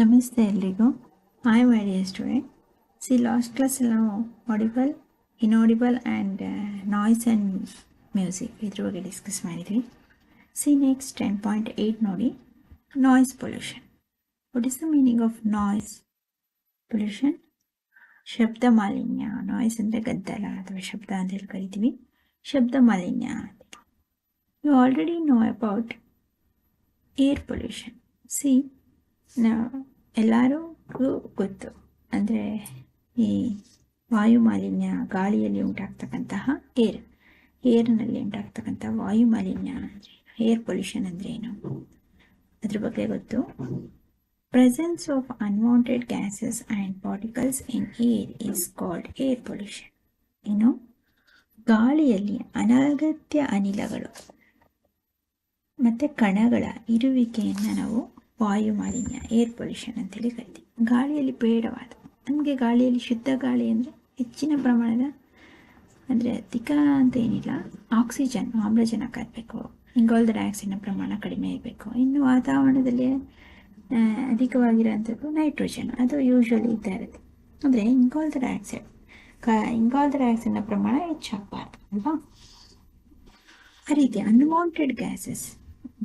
ನಮಸ್ತೆ ಎಲ್ರಿಗೂ. Hi my dear student see last ಕ್ಲಾಸಲ್ಲಿ ನಾವು audible inaudible and noise and music ಇದ್ರ ಬಗ್ಗೆ ಡಿಸ್ಕಸ್ ಮಾಡಿದ್ವಿ. See next ten point eight ನೋಡಿ. Noise pollution what is the meaning of noise pollution ಶಬ್ದ ಮಾಲಿನ್ಯ. ನಾಯ್ಸ್ ಅಂದರೆ ಗದ್ದಲ ಅಥವಾ ಶಬ್ದ ಅಂತ ಹೇಳಿ ಕರಿತೀವಿ. ಶಬ್ದ ಮಾಲಿನ್ಯ you already know about air pollution see ಎಲ್ಲರಿಗೂ ಗೊತ್ತು ಅಂದರೆ ಈ ವಾಯು ಮಾಲಿನ್ಯ ಗಾಳಿಯಲ್ಲಿ ಉಂಟಾಗ್ತಕ್ಕಂತಹ ಏರ್ ಏರ್ನಲ್ಲಿ ಉಂಟಾಗ್ತಕ್ಕಂಥ ವಾಯು ಮಾಲಿನ್ಯ ಅಂದರೆ ಏರ್ ಪೊಲ್ಯೂಷನ್ ಅಂದರೆ ಏನು ಅದ್ರ ಬಗ್ಗೆ ಗೊತ್ತು presence of unwanted gases and particles in air is called air pollution ಏನು ಗಾಳಿಯಲ್ಲಿ ಅನಗತ್ಯ ಅನಿಲಗಳು ಮತ್ತು ಕಣಗಳ ಇರುವಿಕೆಯನ್ನು ನಾವು ವಾಯು ಮಾಲಿನ್ಯ ಏರ್ ಪೊಲ್ಯೂಷನ್ ಅಂತೇಳಿ ಕರಿತೀವಿ. ಗಾಳಿಯಲ್ಲಿ ಬೇಡವಾದ, ನಮಗೆ ಗಾಳಿಯಲ್ಲಿ ಶುದ್ಧ ಗಾಳಿ ಅಂದರೆ ಹೆಚ್ಚಿನ ಪ್ರಮಾಣದ ಅಂದರೆ ಅಧಿಕ ಅಂತ ಏನಿಲ್ಲ ಆಕ್ಸಿಜನ್ ಆಮ್ಲಜನಕ ಇರಬೇಕು ಇಂಗಾಲದ ಡೈಆಕ್ಸೈಡ್ನ ಪ್ರಮಾಣ ಕಡಿಮೆ ಇರಬೇಕು ಇನ್ನು ವಾತಾವರಣದಲ್ಲಿ ಅಧಿಕವಾಗಿರೋಂಥದ್ದು ನೈಟ್ರೋಜನ್ ಅದು ಯೂಶ್ವಲಿ ಇದ್ದೇ ಇರುತ್ತೆ. ಅಂದರೆ ಇಂಗಾಲದ ಡೈಆಕ್ಸೈಡ್ ಕ ಇಂಗಾಲದ ಡೈಆಕ್ಸೈಡ್ನ ಪ್ರಮಾಣ ಹೆಚ್ಚಾಗಬಾರ್ದು ಅಲ್ವಾ? ಆ ರೀತಿ ಅನ್ವಾಂಟೆಡ್ ಗ್ಯಾಸಸ್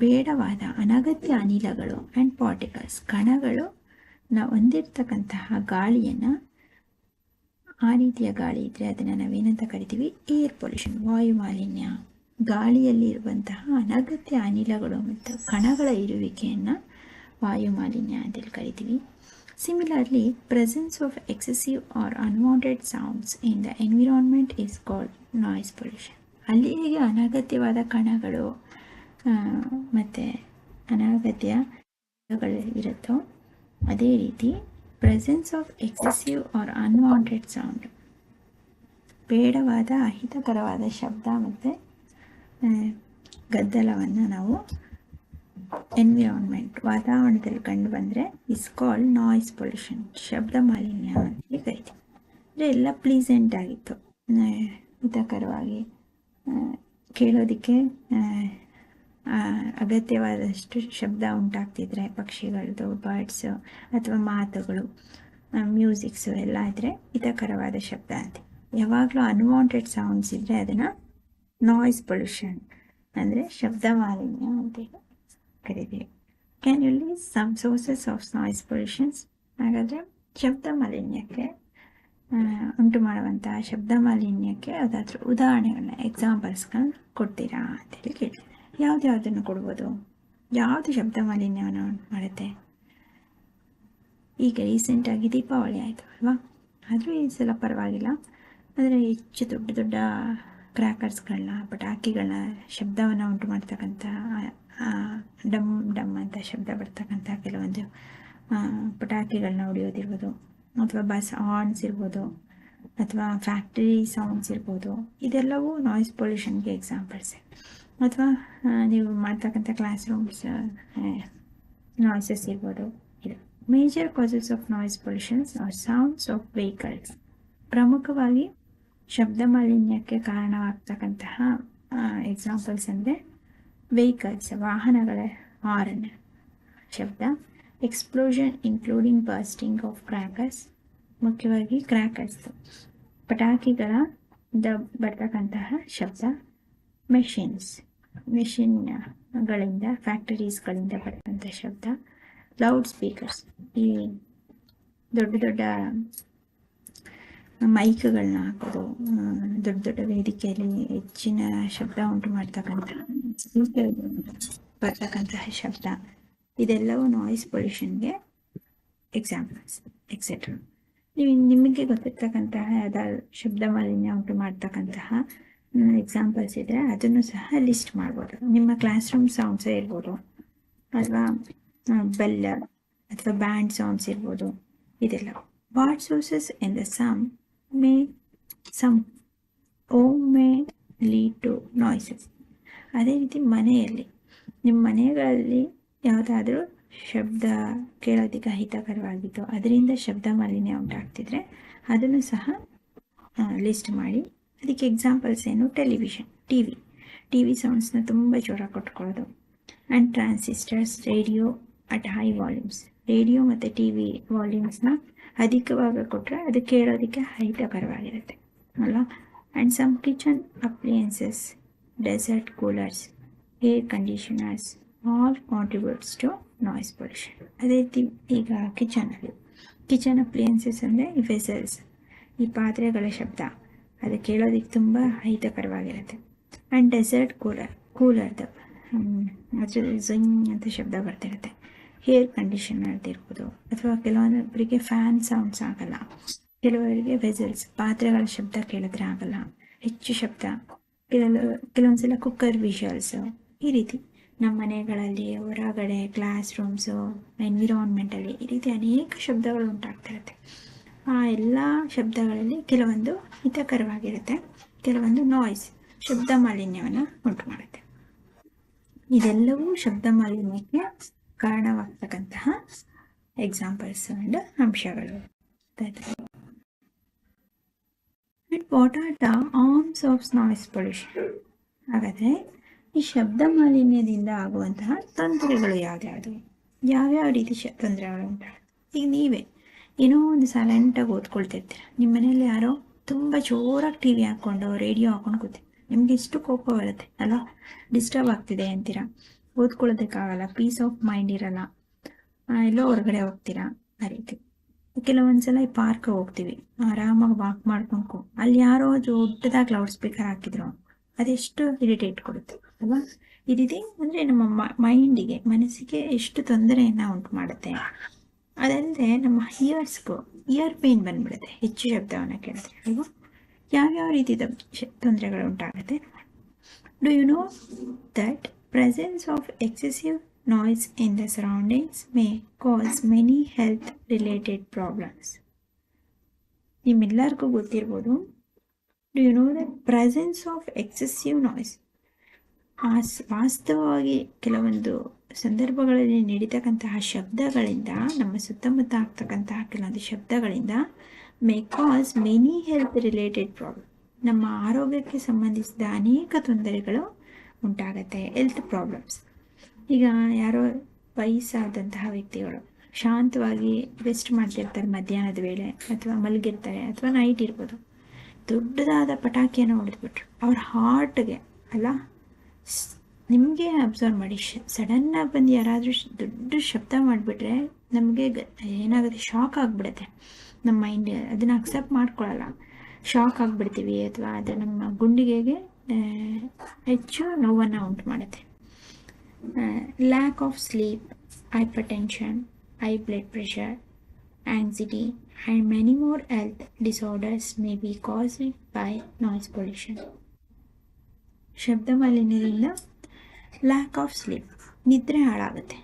ಬೇಡವಾದ ಅನಗತ್ಯ ಅನಿಲಗಳು ಆ್ಯಂಡ್ ಪಾರ್ಟಿಕಲ್ಸ್ ಕಣಗಳು ನಾವು ಹೊಂದಿರ್ತಕ್ಕಂತಹ ಗಾಳಿಯನ್ನು, ಆ ರೀತಿಯ ಗಾಳಿ ಇದ್ದರೆ ಅದನ್ನು ನಾವೇನಂತ ಕರಿತೀವಿ? ಏರ್ ಪೊಲ್ಯೂಷನ್ ವಾಯು ಮಾಲಿನ್ಯ ಗಾಳಿಯಲ್ಲಿ ಇರುವಂತಹ ಅನಗತ್ಯ ಅನಿಲಗಳು ಮತ್ತು ಕಣಗಳ ಇರುವಿಕೆಯನ್ನು ವಾಯು ಮಾಲಿನ್ಯ ಅಂತೇಳಿ ಕರಿತೀವಿ. Similarly presence of excessive or unwanted sounds in the environment is called noise pollution ಅಲ್ಲಿ ಹೇಗೆ ಅನಗತ್ಯವಾದ ಕಣಗಳು ಮತ್ತು ಅನಾಗತ್ಯ ಇರುತ್ತೋ ಅದೇ ರೀತಿ presence of excessive or unwanted sound ಬೇಡವಾದ ಅಹಿತಕರವಾದ ಶಬ್ದ ಮತ್ತು ಗದ್ದಲವನ್ನು ನಾವು ಎನ್ವಿರಾನ್ಮೆಂಟ್ ವಾತಾವರಣದಲ್ಲಿ ಕಂಡು ಬಂದರೆ ಇಸ್ ಕಾಲ್ಡ್ ನಾಯ್ಸ್ ಪೊಲ್ಯೂಷನ್ ಶಬ್ದ ಮಾಲಿನ್ಯ ಅಂತ ಕರಿತೀವಿ. ಅಂದರೆ ಎಲ್ಲ ಪ್ಲೀಸೆಂಟ್ ಆಗಿತ್ತು. ಹಿತಕರವಾಗಿ ಕೇಳೋದಕ್ಕೆ ಅಗತ್ಯವಾದಷ್ಟು ಶಬ್ದ ಉಂಟಾಗ್ತಿದ್ರೆ ಪಕ್ಷಿಗಳದ್ದು ಬರ್ಡ್ಸು ಅಥವಾ ಮಾತುಗಳು ಮ್ಯೂಸಿಕ್ಸು ಎಲ್ಲ ಇದ್ದರೆ ಹಿತಕರವಾದ ಶಬ್ದ ಅಂತ. ಯಾವಾಗಲೂ ಅನ್ವಾಂಟೆಡ್ ಸೌಂಡ್ಸ್ ಇದ್ದರೆ ಅದನ್ನು ನಾಯ್ಸ್ ಪೊಲ್ಯೂಷನ್ ಅಂದರೆ ಶಬ್ದ ಮಾಲಿನ್ಯ ಅಂತೇಳಿ ಕರಿತೀವಿ. Can you list some sources of noise pollutions ಹಾಗಾದರೆ ಶಬ್ದ ಮಾಲಿನ್ಯಕ್ಕೆ ಉಂಟು ಮಾಡುವಂತಹ ಶಬ್ದ ಮಾಲಿನ್ಯಕ್ಕೆ ಯಾವುದಾದ್ರೂ ಉದಾಹರಣೆಗಳನ್ನ ಎಕ್ಸಾಂಪಲ್ಸ್ಗಳನ್ನ ಕೊಡ್ತೀರಾ ಅಂತೇಳಿ ಕೇಳಿದೆ ಯಾವ್ದು ಯಾವುದನ್ನು ಕೊಡ್ಬೋದು? ಯಾವುದು ಶಬ್ದ ಮಾಲಿನ್ಯವನ್ನು ಮಾಡುತ್ತೆ? ಈಗ ರೀಸೆಂಟಾಗಿ ದೀಪಾವಳಿ ಆಯಿತು ಅಲ್ವಾ? ಆದರೂ ಈ ಸಲ ಪರವಾಗಿಲ್ಲ. ಆದರೆ ಹೆಚ್ಚು ದೊಡ್ಡ ದೊಡ್ಡ ಕ್ರ್ಯಾಕರ್ಸ್ಗಳನ್ನ ಪಟಾಕಿಗಳನ್ನ, ಶಬ್ದವನ್ನು ಉಂಟು ಮಾಡ್ತಕ್ಕಂಥ ಡಮ್ ಡಮ್ ಅಂತ ಶಬ್ದ ಬರ್ತಕ್ಕಂಥ ಕೆಲವೊಂದು ಪಟಾಕಿಗಳನ್ನ ಹೊಡೆಯೋದಿರ್ಬೋದು. ಅಥವಾ ಬಸ್ ಹಾರ್ನ್ಸ್ ಇರ್ಬೋದು. ಅಥವಾ ಫ್ಯಾಕ್ಟರಿ ಸೌಂಡ್ಸ್ ಇರ್ಬೋದು. ಇದೆಲ್ಲವೂ ನಾಯ್ಸ್ ಪೊಲ್ಯೂಷನ್ಗೆ ಎಕ್ಸಾಂಪಲ್ಸ್ ಅಥವಾ ನೀವು ಮಾಡ್ತಕ್ಕಂಥ ಕ್ಲಾಸ್ ರೂಮ್ಸ್ ನಾಯ್ಸಸ್ ಇರ್ಬೋದು ಇದು major causes of noise pollutions or sounds of vehicles ಪ್ರಮುಖವಾಗಿ ಶಬ್ದ ಮಾಲಿನ್ಯಕ್ಕೆ ಕಾರಣವಾಗ್ತಕ್ಕಂತಹ ಎಕ್ಸಾಂಪಲ್ಸ್ ಅಂದರೆ ವೆಹಿಕಲ್ಸ್ ವಾಹನಗಳ ಹಾರ್ನ್ ಶಬ್ದ explosion including bursting of crackers ಮುಖ್ಯವಾಗಿ ಕ್ರ್ಯಾಕರ್ಸ್ ಪಟಾಕಿಗಳ ದ ಬರ್ತಕ್ಕಂತಹ ಶಬ್ದ ಮೆಷಿನ್ಸ್ ಮೆಷಿನ್ಗಳಿಂದ, ಫ್ಯಾಕ್ಟರೀಸ್ಗಳಿಂದ ಬರ್ತಕ್ಕಂಥ ಶಬ್ದ. Loudspeakers. ಈ ದೊಡ್ಡ ದೊಡ್ಡ ಮೈಕ್ಗಳನ್ನ ಹಾಕೋದು ದೊಡ್ಡ ದೊಡ್ಡ ವೇದಿಕೆಯಲ್ಲಿ ಹೆಚ್ಚಿನ ಶಬ್ದ ಉಂಟು ಮಾಡ್ತಕ್ಕಂಥ, ಬರ್ತಕ್ಕಂತಹ ಶಬ್ದ. ಇದೆಲ್ಲವೂ ನಾಯ್ಸ್ ಪೊಲ್ಯೂಷನ್ಗೆ ಎಕ್ಸಾಂಪಲ್ಸ್ ಎಕ್ಸೆಟ್ರಾ ನೀವು ನಿಮಗೆ ಗೊತ್ತಿರ್ತಕ್ಕಂತಹ ಯಾವ್ದಾದ್ರು ಶಬ್ದ ಮಾಲಿನ್ಯ ಉಂಟು ಮಾಡ್ತಕ್ಕಂತಹ ಎಕ್ಸಾಂಪಲ್ಸ್ ಇದ್ದರೆ ಅದನ್ನು ಸಹ ಲಿಸ್ಟ್ ಮಾಡ್ಬೋದು. ನಿಮ್ಮ ಕ್ಲಾಸ್ ರೂಮ್ ಸೌಂಡ್ಸ್ ಇರ್ಬೋದು. ಅಥವಾ ಬೆಲ್ಲ ಅಥವಾ ಬ್ಯಾಂಡ್ ಸೌಂಡ್ಸ್ ಇರ್ಬೋದು. ಇದೆಲ್ಲ. What sources in the some may some home may lead to noises ಅದೇ ರೀತಿ ಮನೆಯಲ್ಲಿ. ನಿಮ್ಮ ಮನೆಗಳಲ್ಲಿ ಯಾವುದಾದ್ರೂ ಶಬ್ದ ಕೇಳೋದಕ್ಕೆ ಅಹಿತಕರವಾಗಿತ್ತು. ಅದರಿಂದ ಶಬ್ದ ಮಾಲಿನ್ಯ ಉಂಟಾಗ್ತಿದ್ರೆ ಅದನ್ನು ಸಹ ಲಿಸ್ಟ್ ಮಾಡಿ. ಅದಕ್ಕೆ ಎಕ್ಸಾಂಪಲ್ಸ್ ಏನು? Television T V T V ಸೌಂಡ್ಸ್ನ ತುಂಬ ಜೋರಾಗಿ ಕೊಟ್ಕೊಳ್ಳೋದು and transistors radio at high volumes radio ಮತ್ತು ಟಿ ವಿ ವಾಲ್ಯೂಮ್ಸ್ನ ಅಧಿಕವಾಗಿ ಕೊಟ್ಟರೆ ಅದು ಕೇಳೋದಕ್ಕೆ ಅಹಿತಕರವಾಗಿರುತ್ತೆ ಅಲ್ಲ and some kitchen appliances desert coolers air conditioners all contributes to noise pollution ಅದೇ ರೀತಿ ಈಗ ಕಿಚನಲ್ಲಿ ಕಿಚನ್ ಅಪ್ಲಿಯನ್ಸಸ್ ಅಂದರೆ ವೆಸಲ್ಸ್ ಈ ಪಾತ್ರೆಗಳ ಶಬ್ದ. ಅದು ಕೇಳೋದಕ್ಕೆ ತುಂಬ ಅಹಿತಕರವಾಗಿರುತ್ತೆ. ಆ್ಯಂಡ್ ಡೆಸರ್ಟ್ ಕೂಲರ್ ಕೂಲರ್ದು ಅದ್ರ ಝಿಂಗ್ ಅಂತ ಶಬ್ದ ಬರ್ತಿರುತ್ತೆ. ಹೇರ್ ಕಂಡೀಷನರ್ದು ಇರ್ಬೋದು. ಅಥವಾ ಕೆಲವೊಂದೊಬ್ಬರಿಗೆ ಫ್ಯಾನ್ ಸೌಂಡ್ಸ್ ಆಗಲ್ಲ. ಕೆಲವರಿಗೆ ವೆಸಲ್ಸ್ ಪಾತ್ರೆಗಳ ಶಬ್ದ ಕೇಳಿದ್ರೆ ಆಗಲ್ಲ. ಹೆಚ್ಚು ಶಬ್ದ. ಕೆಲವು ಕೆಲವೊಂದ್ಸಲ ಕುಕ್ಕರ್ ವಿಷಲ್ಸು ಈ ರೀತಿ ನಮ್ಮ ಮನೆಗಳಲ್ಲಿ, ಹೊರಗಡೆ ಕ್ಲಾಸ್ ರೂಮ್ಸು ಎನ್ವಿರಾನ್ಮೆಂಟಲ್ಲಿ ಈ ರೀತಿ ಅನೇಕ ಶಬ್ದಗಳು ಉಂಟಾಗ್ತಿರುತ್ತೆ. ಆ ಎಲ್ಲ ಶಬ್ದಗಳಲ್ಲಿ ಕೆಲವೊಂದು ಹಿತಕರವಾಗಿರುತ್ತೆ. ಕೆಲವೊಂದು ನಾಯ್ಸ್ ಶಬ್ದ ಮಾಲಿನ್ಯವನ್ನು ಉಂಟು ಮಾಡುತ್ತೆ ಇದೆಲ್ಲವೂ ಶಬ್ದ ಮಾಲಿನ್ಯಕ್ಕೆ ಕಾರಣವಾಗ್ತಕ್ಕಂತಹ ಎಕ್ಸಾಂಪಲ್ಸ್ ಅಂಡ್ ಅಂಶಗಳು. What are the harms of noise pollution ಹಾಗಾದರೆ ಈ ಶಬ್ದ ಮಾಲಿನ್ಯದಿಂದ ಆಗುವಂತಹ ತೊಂದರೆಗಳು ಯಾವ್ಯಾವುದು? ಯಾವ್ಯಾವ ರೀತಿ ತೊಂದರೆಗಳು ಉಂಟಾಗುತ್ತೆ ಈಗ ನೀವೇ ಏನೋ ಒಂದು ಸೈಲೆಂಟಾಗಿ ಓದ್ಕೊಳ್ತಿರ್ತೀರ ನಿಮ್ಮ ಮನೇಲಿ ಯಾರೋ ತುಂಬ ಜೋರಾಗಿ ಟಿ ವಿ ಹಾಕ್ಕೊಂಡು ರೇಡಿಯೋ ಹಾಕೊಂಡು ಕೂತಿ ನಿಮ್ಗೆ ಎಷ್ಟು ಕೋಪ ಬರುತ್ತೆ ಅಲ್ಲ ಡಿಸ್ಟರ್ಬ್ ಆಗ್ತಿದೆ ಅಂತೀರಾ? ಓದ್ಕೊಳ್ಳೋದಕ್ಕಾಗಲ್ಲ ಪೀಸ್ ಆಫ್ ಮೈಂಡ್ ಇರಲ್ಲ. ಎಲ್ಲೋ ಹೊರಗಡೆ ಹೋಗ್ತೀರಾ? ಆ ರೀತಿ. ಕೆಲವೊಂದ್ಸಲ ಈ ಪಾರ್ಕ್ ಹೋಗ್ತೀವಿ. ಆರಾಮಾಗಿ ವಾಕ್ ಮಾಡ್ಕೊಂಡು ಅಲ್ಲಿ ಯಾರೋ ದೊಡ್ಡದಾಗಿ ಲೌಡ್ ಸ್ಪೀಕರ್ ಹಾಕಿದ್ರು. ಅದೆಷ್ಟು ಇರಿಟೇಟ್ ಕೊಡುತ್ತೆ, ಅಲ್ವಾ? ಇದಿದೆ ರೀತಿ ಅಂದರೆ ನಮ್ಮ ಮೈಂಡಿಗೆ ಮನಸ್ಸಿಗೆ ಎಷ್ಟು ತೊಂದರೆಯನ್ನು ಉಂಟು ಮಾಡುತ್ತೆ. ಅದಲ್ಲದೆ ನಮ್ಮ ಇಯರ್ಸ್ಗೂ ಇಯರ್ ಪೇನ್ ಬಂದ್ಬಿಡುತ್ತೆ. ಹೆಚ್ಚು ಶಬ್ದವನ್ನು ಕೇಳಿದ್ರೆ, ಅಲ್ವಾ? ಯಾವ್ಯಾವ ರೀತಿ ತೊಂದರೆಗಳು ಉಂಟಾಗುತ್ತೆ do you know that presence of excessive noise in the surroundings may cause many health related problems ನಿಮ್ಮೆಲ್ಲರಿಗೂ ಗೊತ್ತಿರ್ಬೋದು. Do you know the presence of excessive noise ವಾಸ್ತವವಾಗಿ ಕೆಲವೊಂದು ಸಂದರ್ಭಗಳಲ್ಲಿ ನಡೀತಕ್ಕಂತಹ ಶಬ್ದಗಳಿಂದ, ನಮ್ಮ ಸುತ್ತಮುತ್ತ ಆಗ್ತಕ್ಕಂತಹ ಕೆಲವೊಂದು ಶಬ್ದಗಳಿಂದ may cause many health related problem ನಮ್ಮ ಆರೋಗ್ಯಕ್ಕೆ ಸಂಬಂಧಿಸಿದ ಅನೇಕ ತೊಂದರೆಗಳು ಉಂಟಾಗತ್ತೆ ಹೆಲ್ತ್ ಪ್ರಾಬ್ಲಮ್ಸ್ ಈಗ ಯಾರೋ ವಯಸ್ಸಾದಂತಹ ವ್ಯಕ್ತಿಗಳು ಶಾಂತವಾಗಿ ರೆಸ್ಟ್ ಮಾಡ್ತಿರ್ತಾರೆ ಮಧ್ಯಾಹ್ನದ ವೇಳೆ ಅಥವಾ ಮಲಗಿರ್ತಾರೆ ಅಥವಾ ನೈಟ್ ಇರ್ಬೋದು. ದೊಡ್ಡದಾದ ಪಟಾಕಿಯನ್ನು ಹೊಡೆದ್ಬಿಟ್ರು. ಅವ್ರ ಹಾರ್ಟ್ಗೆ ಅಲ್ಲ ನಿಮಗೆ ಅಬ್ಸರ್ವ್ ಮಾಡಿ ಸಡನ್ನಾಗಿ ಬಂದು ಯಾರಾದರೂ ದೊಡ್ಡ ಶಬ್ದ ಮಾಡಿಬಿಟ್ರೆ ನಮಗೆ ಏನಾಗುತ್ತೆ ಶಾಕ್ ಆಗಿಬಿಡುತ್ತೆ. ನಮ್ಮ ಮೈಂಡ್ ಅದನ್ನು ಅಕ್ಸೆಪ್ಟ್ ಮಾಡ್ಕೊಳ್ಳಲ್ಲ ಶಾಕ್ ಆಗಿಬಿಡ್ತೀವಿ ಅಥವಾ ಅದು ನಮ್ಮ ಗುಂಡಿಗೆಗೆ ಹೆಚ್ಚು ನೋವನ್ನು ಉಂಟು ಮಾಡುತ್ತೆ. Lack of sleep hypertension high blood pressure anxiety and many more health disorders may be caused by noise pollution ಶಬ್ದ ಮಾಲಿನ್ಯದಿಂದ ಲ್ಯಾಕ್ ಆಫ್ ಸ್ಲೀಪ್ ನಿದ್ರೆ ಹಾಳಾಗುತ್ತೆ.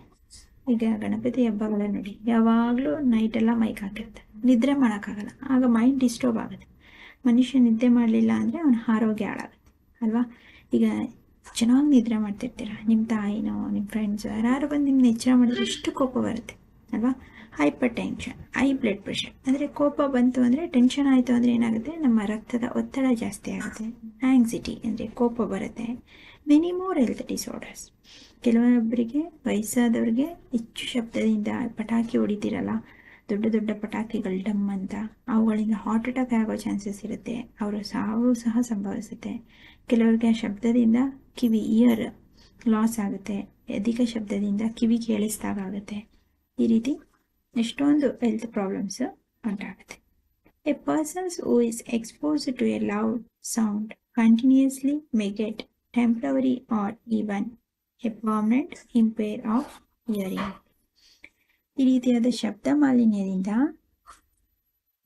ಈಗ ಗಣಪತಿ ಹಬ್ಬಗಳೇ ನೋಡಿ, ಯಾವಾಗಲೂ ನೈಟೆಲ್ಲ ಮೈಕ್ ಹಾಕಿರುತ್ತೆ. ನಿದ್ರೆ ಮಾಡೋಕ್ಕಾಗಲ್ಲ. ಆಗ ಮೈಂಡ್ ಡಿಸ್ಟರ್ಬ್ ಆಗುತ್ತೆ. ಮನುಷ್ಯ ನಿದ್ದೆ ಮಾಡಲಿಲ್ಲ ಅಂದರೆ ಅವನ ಆರೋಗ್ಯ ಹಾಳಾಗುತ್ತೆ. ಅಲ್ವಾ? ಈಗ ಚೆನ್ನಾಗಿ ನಿದ್ರೆ ಮಾಡ್ತಿರ್ತೀರ? ನಿಮ್ಮ ತಾಯಿನೋ ನಿಮ್ಮ ಫ್ರೆಂಡ್ಸು ಯಾರು ಬಂದು ನಿಮ್ಮನ್ನ ಎಚ್ಚರ ಮಾಡಿದ್ರೆ ಎಷ್ಟು ಕೋಪ ಬರುತ್ತೆ. ಅಲ್ವಾ? Hypertension high blood pressure ಅಂದರೆ ಕೋಪ ಬಂತು ಅಂದರೆ ಟೆನ್ಷನ್ ಆಯಿತು ಅಂದರೆ ಏನಾಗುತ್ತೆ? ನಮ್ಮ ರಕ್ತದ ಒತ್ತಡ ಜಾಸ್ತಿ ಆಗುತ್ತೆ. ಆ್ಯಂಗ್ಸಿಟಿ ಅಂದರೆ ಕೋಪ ಬರುತ್ತೆ. ಮೆನಿ ಮೋರ್ ಹೆಲ್ತ್ ಡಿಸಾರ್ಡರ್ಸ್ ಕೆಲವೊಬ್ಬರಿಗೆ ವಯಸ್ಸಾದವ್ರಿಗೆ ಹೆಚ್ಚು ಶಬ್ದದಿಂದ ಪಟಾಕಿ ಹೊಡಿತೀರಲ್ಲ, ದೊಡ್ಡ ದೊಡ್ಡ ಪಟಾಕಿಗಳು ಡಮ್ ಅಂತ. ಅವುಗಳಿಂದ ಹಾರ್ಟ್ ಅಟ್ಯಾಕ್ ಆಗೋ ಚಾನ್ಸಸ್ ಇರುತ್ತೆ. ಅವರ ಸಾವು ಸಹ ಸಂಭವಿಸುತ್ತೆ. ಕೆಲವರಿಗೆ ಆ ಶಬ್ದದಿಂದ ಕಿವಿ ಇಯರ್ ಲಾಸ್ ಆಗುತ್ತೆ. ಅಧಿಕ ಶಬ್ದದಿಂದ ಕಿವಿ ಕೇಳಿಸ್ದಾಗುತ್ತೆ ಈ ರೀತಿ ಎಷ್ಟೊಂದು ಹೆಲ್ತ್ ಪ್ರಾಬ್ಲಮ್ಸ್ ಉಂಟಾಗುತ್ತೆ. A persons who is expose to a loud sound continuously may get temporary or even a permanent impair of hearing. ಈ ರೀತಿಯಾದ ಶಬ್ದ ಮಾಲಿನ್ಯದಿಂದ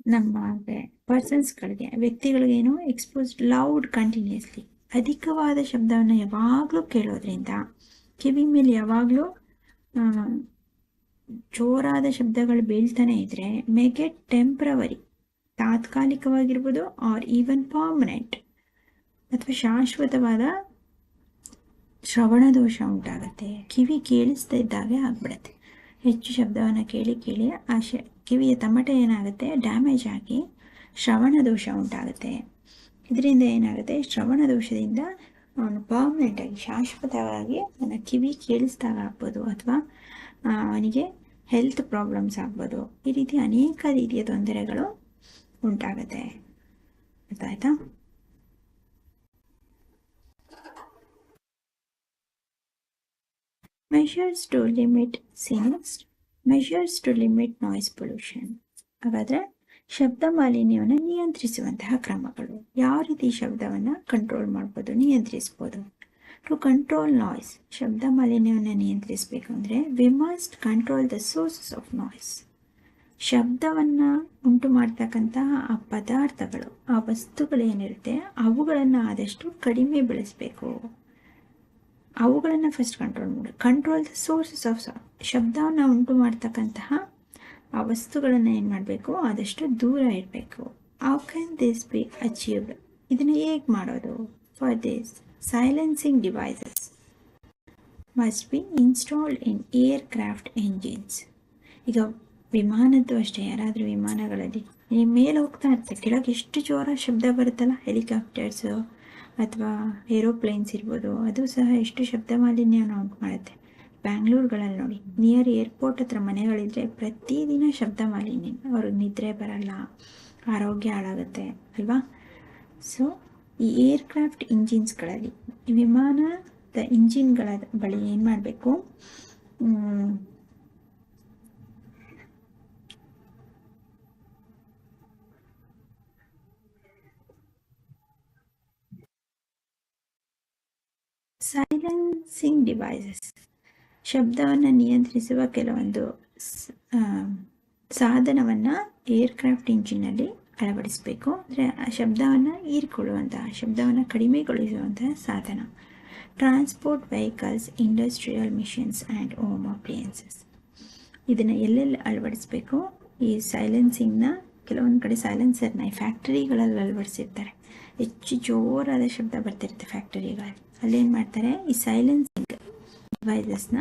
ನಮ್ಮ ಪರ್ಸನ್ಸ್ಗಳಿಗೆ ವ್ಯಕ್ತಿಗಳಿಗೇನು ಎಕ್ಸ್ಪೋಸ್ ಲೌಡ್ ಕಂಟಿನ್ಯೂಸ್ಲಿ ಅಧಿಕವಾದ ಶಬ್ದವನ್ನು ಯಾವಾಗಲೂ ಕೇಳೋದ್ರಿಂದ, ಕಿವಿ ಮೇಲೆ ಯಾವಾಗಲೂ ಜೋರಾದ ಶಬ್ದಗಳು ಬೀಳ್ತಾನೆ ಇದ್ದರೆ ಮೇಕೆ ಟೆಂಪ್ರವರಿ ತಾತ್ಕಾಲಿಕವಾಗಿರ್ಬೋದು ಆರ್ ಈವನ್ ಪರ್ಮನೆಂಟ್ ಅಥವಾ ಶಾಶ್ವತವಾದ ಶ್ರವಣ ದೋಷ ಉಂಟಾಗುತ್ತೆ. ಕಿವಿ ಕೇಳಿಸ್ತಾ ಇದ್ದಾಗೆ ಆಗ್ಬಿಡುತ್ತೆ. ಹೆಚ್ಚು ಶಬ್ದವನ್ನು ಕೇಳಿ ಕೇಳಿ ಆ ಶ, ಕಿವಿಯ ತಮಟೆ ಏನಾಗುತ್ತೆ? ಡ್ಯಾಮೇಜ್ ಆಗಿ ಶ್ರವಣ ದೋಷ ಉಂಟಾಗುತ್ತೆ. ಇದರಿಂದ ಏನಾಗುತ್ತೆ? ಶ್ರವಣ ದೋಷದಿಂದ ಅವನು ಪರ್ಮನೆಂಟಾಗಿ ಶಾಶ್ವತವಾಗಿ ಅವನ ಕಿವಿ ಕೇಳಿಸ್ದಾಗ ಆಗ್ಬೋದು ಅಥವಾ ಅವನಿಗೆ ಹೆಲ್ತ್ ಪ್ರಾಬ್ಲಮ್ಸ್ ಆಗ್ಬೋದು. ಈ ರೀತಿ ಅನೇಕ ರೀತಿಯ ತೊಂದರೆಗಳು ಉಂಟಾಗುತ್ತೆ. ಗೊತ್ತಾಯ್ತಾ measures to limit since measures to limit noise pollution ಹಾಗಾದರೆ ಶಬ್ದ ಮಾಲಿನ್ಯವನ್ನು ನಿಯಂತ್ರಿಸುವಂತಹ ಕ್ರಮಗಳು. ಯಾವ ರೀತಿ ಶಬ್ದವನ್ನು ಕಂಟ್ರೋಲ್ ಮಾಡ್ಬೋದು, ನಿಯಂತ್ರಿಸ್ಬೋದು? ಟು ಕಂಟ್ರೋಲ್ ನಾಯ್ಸ್ ಶಬ್ದ ಮಾಲಿನ್ಯವನ್ನು ನಿಯಂತ್ರಿಸಬೇಕು ಅಂದರೆ we must control the sources of noise ಶಬ್ದವನ್ನು ಉಂಟು ಮಾಡ್ತಕ್ಕಂತಹ ಆ ಪದಾರ್ಥಗಳು, ಆ ವಸ್ತುಗಳೇನಿರುತ್ತೆ, ಅವುಗಳನ್ನು ಆದಷ್ಟು ಕಡಿಮೆ ಬೆಳೆಸಬೇಕು. ಅವುಗಳನ್ನು ಫಸ್ಟ್ ಕಂಟ್ರೋಲ್ ಮಾಡಿ ಕಂಟ್ರೋಲ್ ದ ಸೋರ್ಸಸ್ ಆಫ್ ಶಬ್ದವನ್ನು ಉಂಟು ಮಾಡ್ತಕ್ಕಂತಹ ಆ ವಸ್ತುಗಳನ್ನು ಏನು ಮಾಡಬೇಕು? ಆದಷ್ಟು ದೂರ ಇರಬೇಕು. How can this be achieved ಇದನ್ನು ಹೇಗೆ ಮಾಡೋದು? For this silencing devices must be installed in aircraft engines ಈಗ ವಿಮಾನದ್ದು ಅಷ್ಟೇ, ಯಾರಾದರೂ ವಿಮಾನಗಳಲ್ಲಿ ನೀವು ಮೇಲೆ ಹೋಗ್ತಾ ಇರ್ತೀವಿ ಕೆಳಗೆ ಎಷ್ಟು ಜೋರ ಶಬ್ದ ಬರುತ್ತಲ್ಲ? ಹೆಲಿಕಾಪ್ಟರ್ಸು ಅಥವಾ ಏರೋಪ್ಲೇನ್ಸ್ ಇರ್ಬೋದು, ಅದು ಸಹ ಎಷ್ಟು ಶಬ್ದ ಮಾಲಿನ್ಯವನ್ನು ಉಂಟು ಮಾಡುತ್ತೆ. ಬ್ಯಾಂಗ್ಳೂರುಗಳಲ್ಲಿ ನೋಡಿ ನಿಯರ್ ಏರ್ಪೋರ್ಟ್ ಹತ್ರ ಮನೆಗಳಿದ್ರೆ ಪ್ರತಿದಿನ ಶಬ್ದ ಮಾಲಿನ್ಯ. ಅವ್ರಿಗೆ ನಿದ್ರೆ ಬರಲ್ಲ, ಆರೋಗ್ಯ ಹಾಳಾಗುತ್ತೆ, ಅಲ್ವಾ? ಸೊ ಈ ಏರ್ಕ್ರಾಫ್ಟ್ ಇಂಜಿನ್ಸ್ಗಳಲ್ಲಿ ವಿಮಾನದ ಇಂಜಿನ್ಗಳ ಬಳಿ ಏನು ಮಾಡಬೇಕು? ಸೈಲೆನ್ಸಿಂಗ್ ಡಿವೈಸಸ್ ಶಬ್ದವನ್ನು ನಿಯಂತ್ರಿಸುವ ಕೆಲವೊಂದು ಸಾಧನವನ್ನು ಏರ್ಕ್ರಾಫ್ಟ್ ಇಂಜಿನಲ್ಲಿ ಅಳವಡಿಸಬೇಕು. ಅಂದರೆ ಆ ಶಬ್ದವನ್ನು ಹೀರಿಕೊಳ್ಳುವಂತಹ, ಶಬ್ದವನ್ನು ಕಡಿಮೆಗೊಳಿಸುವಂತಹ ಸಾಧನ. Transport vehicles industrial machines and home appliances ಇದನ್ನು ಎಲ್ಲೆಲ್ಲಿ ಅಳವಡಿಸಬೇಕು? ಈ ಸೈಲೆನ್ಸಿಂಗ್ನ ಕೆಲವೊಂದು ಕಡೆ ಸೈಲೆನ್ಸರ್ನ ಈ ಫ್ಯಾಕ್ಟರಿಗಳಲ್ಲಿ ಅಳವಡಿಸಿರ್ತಾರೆ. ಹೆಚ್ಚು ಜೋರಾದ ಶಬ್ದ ಬರ್ತಿರುತ್ತೆ ಫ್ಯಾಕ್ಟರಿಗಳಲ್ಲಿ ಅಲ್ಲೇನು ಮಾಡ್ತಾರೆ, ಈ ಸೈಲೆನ್ಸಿಂಗ್ ಡಿವೈಸಸ್ನ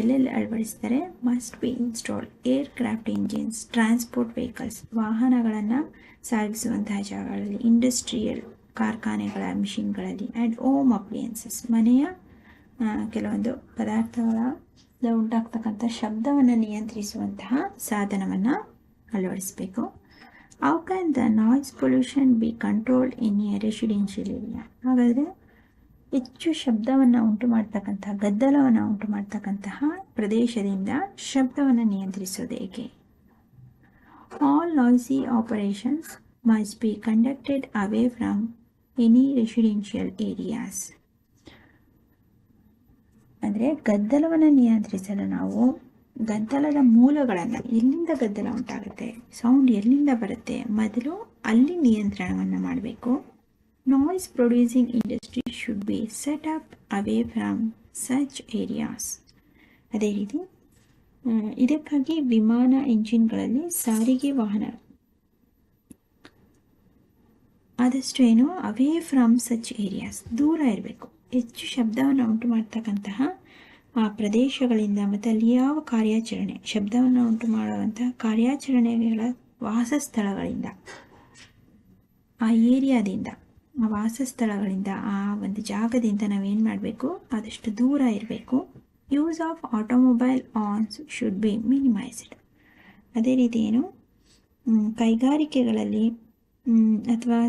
ಎಲ್ಲೆಲ್ಲಿ ಅಳವಡಿಸ್ತಾರೆ? Must be install aircraft engines transport vehicles ವಾಹನಗಳನ್ನು ಸಾಗಿಸುವಂತಹ ಜಾಗಗಳಲ್ಲಿ ಇಂಡಸ್ಟ್ರಿಯಲ್ ಕಾರ್ಖಾನೆಗಳ ಮಿಷಿನ್ಗಳಲ್ಲಿ ಆ್ಯಂಡ್ ಓಮ್ ಅಪ್ಲಿಯನ್ಸಸ್ ಮನೆಯ ಕೆಲವೊಂದು ಪದಾರ್ಥಗಳ ಉಂಟಾಗ್ತಕ್ಕಂಥ ಶಬ್ದವನ್ನು ನಿಯಂತ್ರಿಸುವಂತಹ ಸಾಧನವನ್ನು ಅಳವಡಿಸಬೇಕು. How can the noise pollution be controlled in a residential area ಹಾಗಾದರೆ ಹೆಚ್ಚು ಶಬ್ದವನ್ನು ಉಂಟು ಮಾಡ್ತಕ್ಕಂತಹ, ಗದ್ದಲವನ್ನು ಉಂಟು ಮಾಡ್ತಕ್ಕಂತಹ ಪ್ರದೇಶದಿಂದ ಶಬ್ದವನ್ನು ನಿಯಂತ್ರಿಸೋದು ಹೇಗೆ? All noisy operations must be conducted away from any residential areas ಅಂದರೆ ಗದ್ದಲವನ್ನು ನಿಯಂತ್ರಿಸಲು ನಾವು ಗದ್ದಲದ ಮೂಲಗಳನ್ನು, ಎಲ್ಲಿಂದ ಗದ್ದಲ ಉಂಟಾಗುತ್ತೆ ಸೌಂಡ್ ಎಲ್ಲಿಂದ ಬರುತ್ತೆ, ಮೊದಲು ಅಲ್ಲಿ ನಿಯಂತ್ರಣವನ್ನು ಮಾಡಬೇಕು. Noise producing industry should be set up away from such areas ಅದೇ ರೀತಿ ಇದಕ್ಕಾಗಿ ವಿಮಾನ ಇಂಜಿನ್ಗಳಲ್ಲಿ ಸಾರಿಗೆ ವಾಹನ ಆದಷ್ಟು ಏನು ಅವೇ ಫ್ರಮ್ ಸಚ್ ಏರಿಯಾಸ್ ದೂರ ಇರಬೇಕು. ಹೆಚ್ಚು ಶಬ್ದವನ್ನು ಉಂಟು ಮಾಡ್ತಕ್ಕಂತಹ ಆ ಪ್ರದೇಶಗಳಿಂದ ಮತ್ತು ಅಲ್ಲಿ ಯಾವ ಕಾರ್ಯಾಚರಣೆ, ಶಬ್ದವನ್ನು ಉಂಟು ಮಾಡುವಂತಹ ಕಾರ್ಯಾಚರಣೆಗಳ ವಾಸಸ್ಥಳಗಳಿಂದ, ಆ ಏರಿಯಾದಿಂದ ಆ ವಾಸಸ್ಥಳಗಳಿಂದ ಆ ಒಂದು ಜಾಗದಿಂದ ನಾವೇನು ಮಾಡಬೇಕು? ಆದಷ್ಟು ದೂರ ಇರಬೇಕು. Use of automobile horns should be minimised ಅದೇ ರೀತಿ ಏನು? ಕೈಗಾರಿಕೆಗಳಲ್ಲಿ ಅಥವಾ